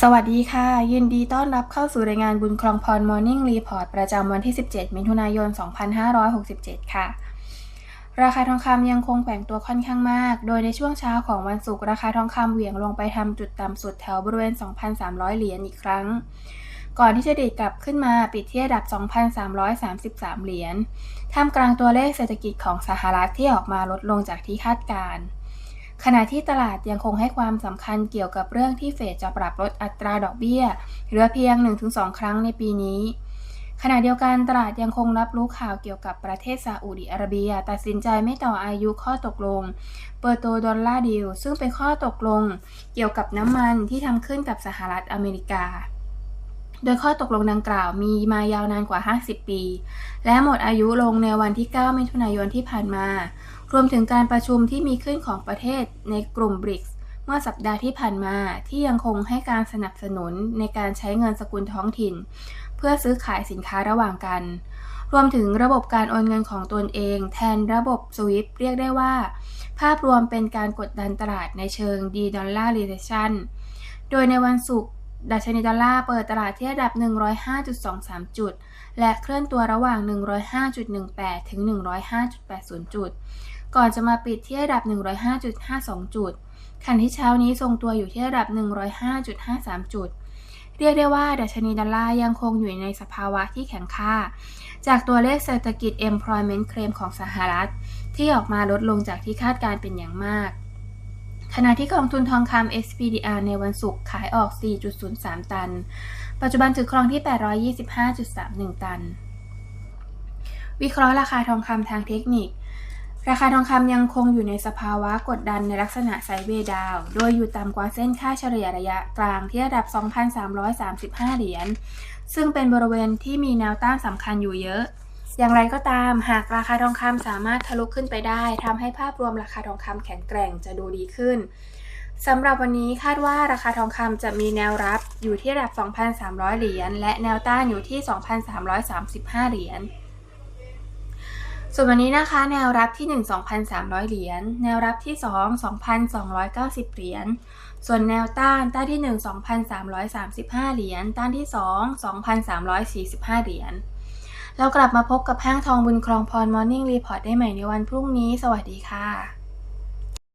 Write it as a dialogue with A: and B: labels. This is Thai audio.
A: สวัสดีค่ะ ยินดีต้อนรับเข้าสู่รายงานบุญคลองพร Morning Report ประจำวันที่ 17 มิถุนายน 2567 ค่ะ ราคาทองคำยังคงแกว่งตัวค่อนข้างมาก โดยในช่วงเช้าของวันศุกร์ราคาทองคำเหวี่ยงลงไปทำจุดต่ำสุดแถวบริเวณ 2,300 เหรียญอีกครั้ง ก่อนที่จะดีดกลับขึ้นมาปิดที่ระดับ 2,333 เหรียญท่ามกลางตัวเลขเศรษฐกิจของสหรัฐที่ออกมาลดลงจากที่คาดการณ์ ขณะที่ตลาดยังคงให้ความสำคัญเกี่ยวกับเรื่องที่เฟดจะปรับลดอัตราดอกเบี้ยเหลือเพียง 1-2 ครั้งในปีนี้ ขณะเดียวกันตลาดยังคงรับรู้ข่าวเกี่ยวกับประเทศซาอุดิอาระเบีย ตัดสินใจไม่ต่ออายุข้อตกลง เปอร์โตดอลลาร์ดิลซึ่งเป็นข้อตกลง เกี่ยวกับน้ำมันที่ทำขึ้นกับสหรัฐอเมริกาโดยข้อตกลงดังกล่าวมีมายาวนานกว่า 50 ปี และหมดอายุลงในวันที่ 9 มิถุนายนที่ผ่านมา รวมถึงการประชุมที่มีขึ้นของประเทศในกลุ่มบริกส์เมื่อสัปดาห์ที่ผ่านมาที่ยังคงให้การสนับสนุนในการใช้เงินสกุลท้องถิ่น เพื่อซื้อขายสินค้าระหว่างกัน รวมถึงระบบการโอนเงินของตนเอง แทนระบบ SWIFT เรียกได้ว่า ภาพรวมเป็นการกดดันตลาดในเชิงดีดอลลาร์รีเซชันโดยในวันศุกร์ดัชนีดอลลาร์เปิดตลาดที่ระดับ 105.23 จุด และเคลื่อนตัวระหว่าง 105.18 ถึง 105.80 จุด ก่อนจะมาปิดที่ระดับ 105.52 จุดขณะที่เช้านี้ทรงตัวอยู่ที่ระดับ 105.53 จุด เรียกได้ว่าดัชนีดอลลาร์ยังคงอยู่ในสภาวะที่แข็งค่า จากตัวเลขเศรษฐกิจ employment claim ของสหรัฐ ที่ออกมาลดลงจากที่คาดการเป็นอย่างมาก ขณะที่กองทุนทองคำ SPDR ในวันศุกร์ขายออก 4.03 ตัน ปัจจุบันถือครองที่ 825.31 ตัน วิเคราะห์ราคาทองคำทางเทคนิค ราคาทองคำยังคงอยู่ในสภาวะกดดันในลักษณะไซเวย์ดาว โดยอยู่ต่ำกว่าเส้นค่าเฉลี่ยระยะกลางที่ระดับ 2,335 เหรียญ ซึ่งเป็นบริเวณที่มีแนวต้านสำคัญอยู่เยอะ อย่างไรก็ตาม หากราคาทองคำสามารถทะลุขึ้นไปได้ทำให้ภาพรวมราคาทองคำแข็งแกร่งจะดูดีขึ้นสำหรับวันนี้คาดว่าราคาทองคำจะมีแนวรับอยู่ที่ระดับ 2,300 เหรียญ และแนวต้านอยู่ที่ 2,335 เหรียญ ส่วนวันนี้นะคะ แนวรับที่ 1 2,300 เหรียญ แนวรับที่ 2 2,290 เหรียญ ส่วนแนวต้านต้านที่ 1 2,335 เหรียญ ต้านที่ 2 2,345 เหรียญ เรากลับมาพบกับห้างทองบุญครองพรมอร์นิ่งรีพอร์ตได้ใหม่ในวันพรุ่งนี้ สวัสดีค่ะ